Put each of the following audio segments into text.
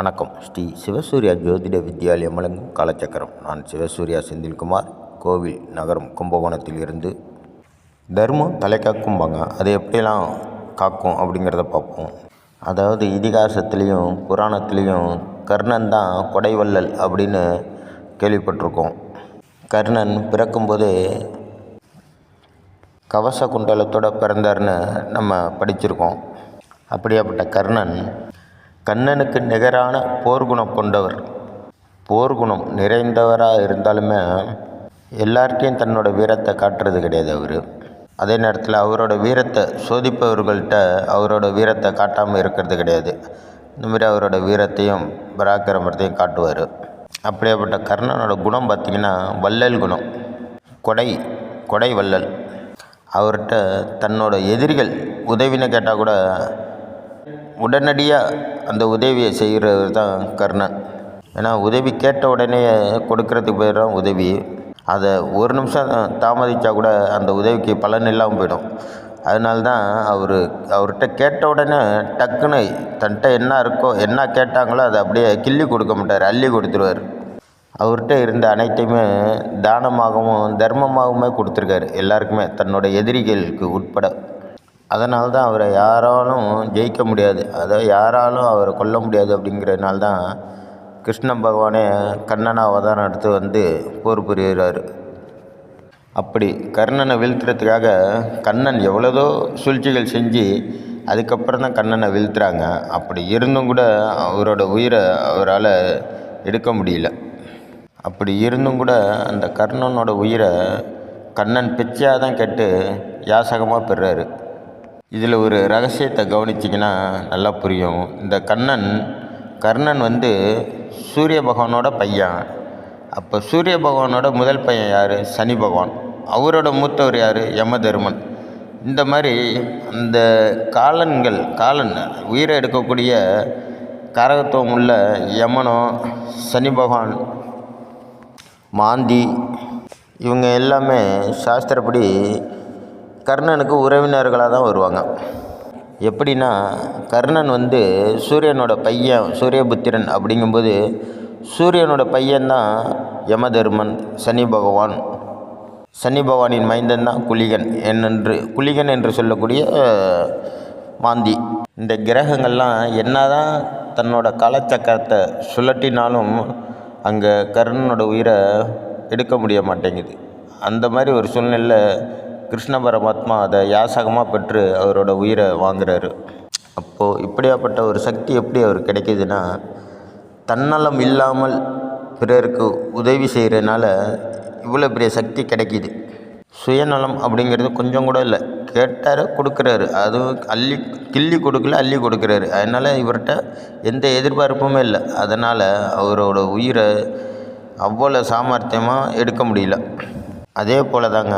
வணக்கம். ஸ்ரீ சிவசூர்யா ஜோதிட வித்யாலயம் வழங்கும் காலச்சக்கரம். நான் சிவசூர்யா செந்தில்குமார். கோவில் நகரம் கும்பகோணத்தில் இருந்து தர்மம் தலை காக்கும்பாங்க அது எப்படியெல்லாம் காக்கும் அப்படிங்கிறத பார்ப்போம். அதாவது இதிகாசத்துலேயும் புராணத்துலேயும் கர்ணன் தான் கொடைவள்ளல் அப்படின்னு கேள்விப்பட்டிருக்கோம். கர்ணன் பிறக்கும்போது கவச குண்டலத்தோட பிறந்தார்னு நம்ம படிச்சிருக்கோம். அப்படியாப்பட்ட கர்ணன் கண்ணனுக்கு நிகரான போர்க்குணம் கொண்டவர். போர்க்குணம் நிறைந்தவராக இருந்தாலுமே எல்லார்ட்டையும் தன்னோட வீரத்தை காட்டுறது கிடையாது அவர். அதே நேரத்தில் அவரோட வீரத்தை சோதிப்பவர்கள்ட்ட அவரோட வீரத்தை காட்டாமல் இருக்கிறது கிடையாது. இந்தமாரி அவரோட வீரத்தையும் பராக்கிரமத்தையும் காட்டுவார். அப்படியாப்பட்ட கர்ணனோட குணம் பார்த்திங்கன்னா வள்ளல் குணம். கொடை கொடை வள்ளல். அவர்கிட்ட தன்னோட எதிரிகள் உதவின்னு கேட்டால் கூட உடனடியாக அந்த உதவியை செய்கிறவர் தான் கர்ணன். ஏன்னா உதவி கேட்ட உடனே கொடுக்கறதுக்கு பேர் தான் உதவி. அதை ஒரு நிமிஷம் தாமதித்தா கூட அந்த உதவிக்கு பலன் இல்லாமல் போயிடும். அதனால தான் அவர் அவர்கிட்ட கேட்ட உடனே டக்குன்னு தன்கிட்ட என்ன இருக்கோ என்ன கேட்டாங்களோ அதை அப்படியே கிள்ளி கொடுக்க மாட்டார் அள்ளி கொடுத்துருவார். அவர்கிட்ட இருந்த அனைத்தையுமே தானமாகவும் தர்மமாகவுமே கொடுத்துருக்காரு. எல்லாருக்குமே தன்னோட எதிரிகளுக்கு உட்பட. அதனால தான் அவரை யாராலும் ஜெயிக்க முடியாது. அதை யாராலும் அவரை கொல்ல முடியாது அப்படிங்கிறதுனால தான் கிருஷ்ண பகவானே கண்ணனை அவதாரம் எடுத்து வந்து போர் புரிகிறார். அப்படி கர்ணனை வீழ்த்துறதுக்காக கண்ணன் எவ்வளோதோ சூழ்ச்சிகள் செஞ்சு அதுக்கப்புறம் தான் கண்ணனை வீழ்த்துறாங்க. அப்படி இருந்தும் கூட அவரோட உயிரை அவரால் எடுக்க முடியல. அப்படி இருந்தும் கூட அந்த கர்ணனோட உயிரை கண்ணன் பிச்சையாக தான் கேட்டு யாசகமாக பெறுறாரு. இதில் ஒரு ரகசியத்தை கவனிச்சிங்கன்னா நல்லா புரியும். இந்த கண்ணன் கர்ணன் வந்து சூரிய பகவானோட பையன். அப்போ சூரிய பகவானோட முதல் பையன் யார்? சனி பகவான். அவரோட மூத்தவர் யார்? யமதர்மன். இந்த மாதிரி அந்த காலன்கள் காலன் உயிரை எடுக்கக்கூடிய காரகத்துவம் உள்ள யமனோ சனி பகவான் மாந்தி இவங்க எல்லாமே சாஸ்திரப்படி கர்ணனுக்கு உறவினர்களாக தான் வருவாங்க. எப்படின்னா கர்ணன் வந்து சூரியனோட பையன் சூரியபுத்திரன் அப்படிங்கும்போது சூரியனோட பையன்தான் யமதர்மன் சனி பகவான். சனி பகவானின் மைந்தன் தான் குளிகன் என்னென்று குளிகன் என்று சொல்லக்கூடிய மாந்தி. இந்த கிரகங்கள்லாம் என்ன தான் தன்னோட காலச்சக்கரத்தை சுழட்டினாலும் அங்கே கர்ணனோட உயிரை எடுக்க முடிய மாட்டேங்குது. அந்த மாதிரி ஒரு சூழ்நிலையில் கிருஷ்ண பரமாத்மா அதை யாசகமாக பெற்று அவரோட உயிரை வாங்குறாரு. அப்போது இப்படியாப்பட்ட ஒரு சக்தி எப்படி அவர் கிடைக்கிதுன்னா தன்னலம் இல்லாமல் பிறருக்கு உதவி செய்கிறனால இவ்வளோ பெரிய சக்தி கிடைக்கிது. சுயநலம் அப்படிங்கிறது கொஞ்சம் கூட இல்லை. கேட்டார் கொடுக்குறாரு. அதுவும் அள்ளி கிள்ளி கொடுக்கல அள்ளி கொடுக்குறாரு. அதனால் இவர்கிட்ட எந்த எதிர்பார்ப்புமே இல்லை. அதனால் அவரோட உயிரை அவ்வளோ சாமர்த்தியமாக எடுக்க முடியல. அதே போல் தாங்க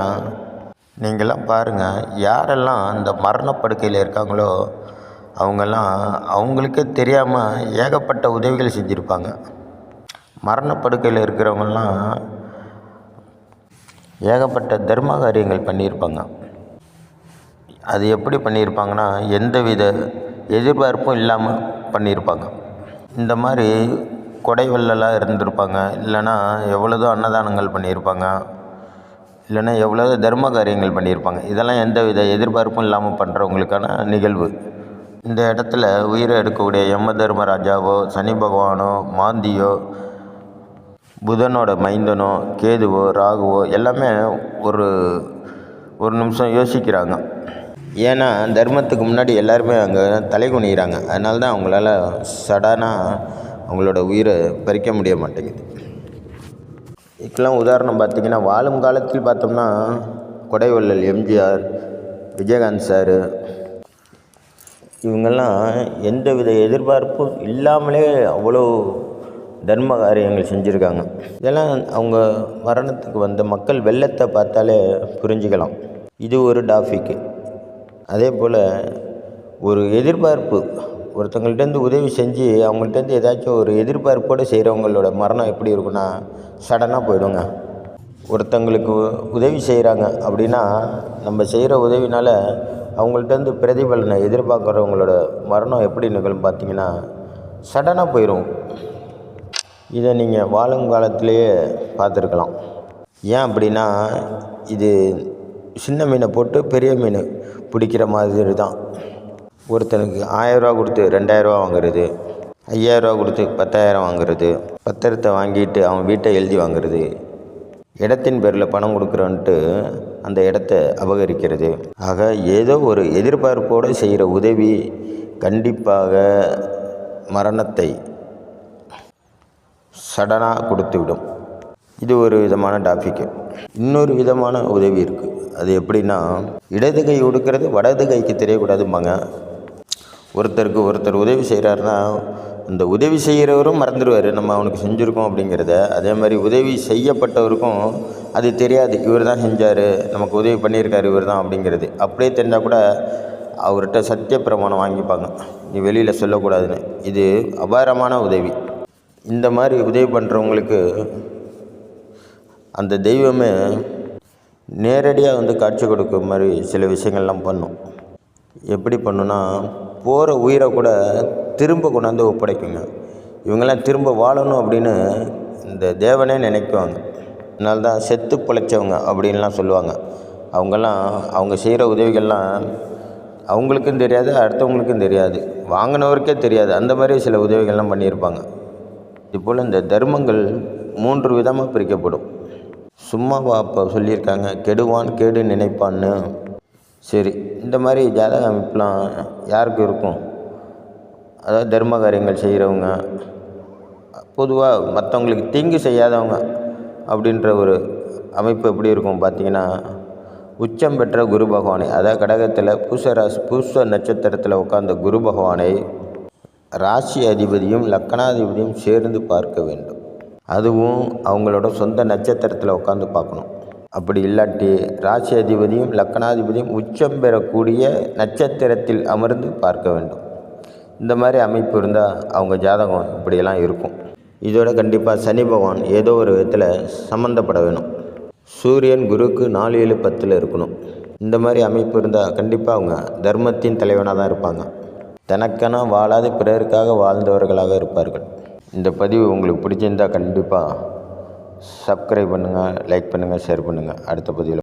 நீங்களாம் பாருங்கள் யாரெல்லாம் அந்த மரணப்படுக்கையில் இருக்காங்களோ அவங்கெல்லாம் அவங்களுக்கே தெரியாமல் ஏகப்பட்ட உதவிகள் செஞ்சுருப்பாங்க. மரணப்படுக்கையில் இருக்கிறவங்கெல்லாம் ஏகப்பட்ட தர்ம காரியங்கள் பண்ணியிருப்பாங்க. அது எப்படி பண்ணியிருப்பாங்கன்னா எந்தவித எதிர்பார்ப்பும் இல்லாமல் பண்ணியிருப்பாங்க. இந்த மாதிரி கொடைவள்ளலாக இருந்திருப்பாங்க. இல்லைன்னா எவ்வளோதோ அன்னதானங்கள் பண்ணியிருப்பாங்க. இல்லைன்னா எவ்வளோ தர்ம காரியங்கள் பண்ணியிருப்பாங்க. இதெல்லாம் எந்த வித எதிர்பார்ப்பும் இல்லாமல் பண்ணுறவங்களுக்கான நிகழ்வு. இந்த இடத்துல உயிரை எடுக்கக்கூடிய யம தர்மராஜாவோ சனி பகவானோ மாந்தியோ புதனோட மைந்தனோ கேதுவோ ராகுவோ எல்லாமே ஒரு ஒரு நிமிஷம் யோசிக்கிறாங்க. ஏன்னா தர்மத்துக்கு முன்னாடி எல்லாருமே அங்கே தலை குனிகிறாங்க அதனால தான் அவங்களால சடனாக அவங்களோட உயிரை பறிக்க முடிய மாட்டேங்குது. இதுக்கெல்லாம் உதாரணம் பார்த்திங்கன்னா வாழும் காலத்தில் பார்த்தோம்னா கொடைவள்ளல் எம்ஜிஆர் விஜயகாந்த் சார் இவங்கெல்லாம் எந்த வித எதிர்பார்ப்பும் இல்லாமலே அவ்வளோ தர்ம காரியங்கள் செஞ்சுருக்காங்க. இதெல்லாம் அவங்க மரணத்துக்கு வந்த மக்கள் வெள்ளத்தை பார்த்தாலே புரிஞ்சுக்கலாம். இது ஒரு டாபிக்கு அதே போல் ஒரு எதிர்பார்ப்பு ஒருத்தங்கள்ட்டேருந்து உதவி செஞ்சு அவங்கள்ட்டேருந்து ஏதாச்சும் ஒரு எதிர்பார்ப்போடு செய்கிறவங்களோட மரணம் எப்படி இருக்குன்னா சடனாக போயிடுங்க. ஒருத்தங்களுக்கு உதவி செய்கிறாங்க அப்படின்னா நம்ம செய்கிற உதவினால் அவங்கள்ட்டேருந்து பிரதிபலனை எதிர்பார்க்குறவங்களோட மரணம் எப்படி நிகழும் பார்த்திங்கன்னா சடனாக போயிடும் இதை நீங்கள் வாழும் காலத்திலேயே பார்த்துருக்கலாம் ஏன் அப்படின்னா இது சின்ன மீனை போட்டு பெரிய மீன் பிடிக்கிற மாதிரி தான் ஒருத்தனுக்கு ஆயரூவா கொடுத்து ரெண்டாயிரரூவா வாங்குறது ஐயாயிரரூவா கொடுத்து பத்தாயிரம் வாங்குறது பத்திரத்தை வாங்கிட்டு அவன் வீட்டை எழுதி வாங்குறது. இடத்தின் பேரில் பணம் கொடுக்குறோன்ட்டு அந்த இடத்த அபகரிக்கிறது. ஆக ஏதோ ஒரு எதிர்பார்ப்போடு செய்கிற உதவி கண்டிப்பாக மரணத்தை சடனாக கொடுத்துவிடும். இது ஒரு விதமான டாபிக்கு இன்னொரு விதமான உதவி இருக்குது அது எப்படின்னா இடது கை கொடுக்கறது வடது கைக்கு தெரியக்கூடாதும்பாங்க. ஒருத்தருக்கு ஒருத்தர் உதவி செய்கிறாருன்னா இந்த உதவி செய்கிறவரும் மறந்துடுவார். நம்ம அவனுக்கு செஞ்சுருக்கோம் அப்படிங்கிறத. அதே மாதிரி உதவி செய்யப்பட்டவருக்கும் அது தெரியாது. இவர் தான் செஞ்சார். நமக்கு உதவி பண்ணியிருக்காரு இவர் தான் அப்படிங்கிறது. அப்படியே தெரிஞ்சால் கூட அவர்கிட்ட சத்திய பிரமாணம் வாங்கிப்பாங்க. நீ வெளியில் சொல்லக்கூடாதுன்னு. இது அபாரமான உதவி. இந்த மாதிரி உதவி பண்ணுறவங்களுக்கு அந்த தெய்வமே நேரடியாக வந்து காட்சி கொடுக்குற மாதிரி சில விஷயங்கள்லாம் பண்ணும். எப்படி பண்ணுன்னா போகிற உயிரை கூட திரும்ப கொண்டாந்து ஒப்படைக்குங்க. இவங்கெல்லாம் திரும்ப வாழணும் அப்படின்னு இந்த தேவனே நினைக்குவாங்க அதனால தான் செத்து பிழைச்சவங்க அப்படின்லாம் சொல்லுவாங்க. அவங்கெல்லாம் அவங்க செய்கிற உதவிகள்லாம் அவங்களுக்கும் தெரியாது அடுத்தவங்களுக்கும் தெரியாது. வாங்கினவருக்கே தெரியாது. அந்த மாதிரி சில உதவிகள்லாம் பண்ணியிருப்பாங்க. இதுபோல் இந்த தர்மங்கள் மூன்று விதமாக பிரிக்கப்படும். சும்மாவா அப்போ சொல்லியிருக்காங்க கெடுவான் கேடு நினைப்பான்னு. சரி இந்த மாதிரி ஜாதக அமைப்புலாம் யாருக்கு இருக்கும்? அதாவது தர்ம காரியங்கள் செய்கிறவங்க பொதுவாக மற்றவங்களுக்கு தீங்கு செய்யாதவங்க அப்படின்ற ஒரு அமைப்பு எப்படி இருக்கும் பார்த்திங்கன்னா உச்சம் பெற்ற குரு பகவானை அதாவது கடகத்தில் பூச ராசி பூச நட்சத்திரத்தில் உட்கார்ந்த குரு பகவானை ராசி அதிபதியும் லக்கணாதிபதியும் சேர்ந்து பார்க்க வேண்டும். அதுவும் அவங்களோட சொந்த நட்சத்திரத்தில் உட்காந்து பார்க்கணும். அப்படி இல்லாட்டி ராசி அதிபதியும் லக்கணாதிபதியும் உச்சம் பெறக்கூடிய நட்சத்திரத்தில் அமர்ந்து பார்க்க வேண்டும். இந்த மாதிரி அமைப்பு இருந்தால் அவங்க ஜாதகம் இப்படியெல்லாம் இருக்கும். இதோட கண்டிப்பாக சனி பகவான் ஏதோ ஒரு விதத்தில் சம்மந்தப்பட வேணும். சூரியன் குருக்கு நாலு ஏழு பத்தில் இருக்கணும். இந்த மாதிரி அமைப்பு இருந்தால் கண்டிப்பாக அவங்க தர்மத்தின் தலைவனாக தான் இருப்பாங்க. தனக்கென வாழாது பிறருக்காக வாழ்ந்தவர்களாக இருப்பார்கள். இந்த பதிவு உங்களுக்கு பிடிச்சிருந்தால் கண்டிப்பாக சப்ஸ்கிரைப் பண்ணுங்கள் லைக் பண்ணுங்கள் ஷேர் பண்ணுங்கள் அடுத்த பதிவில்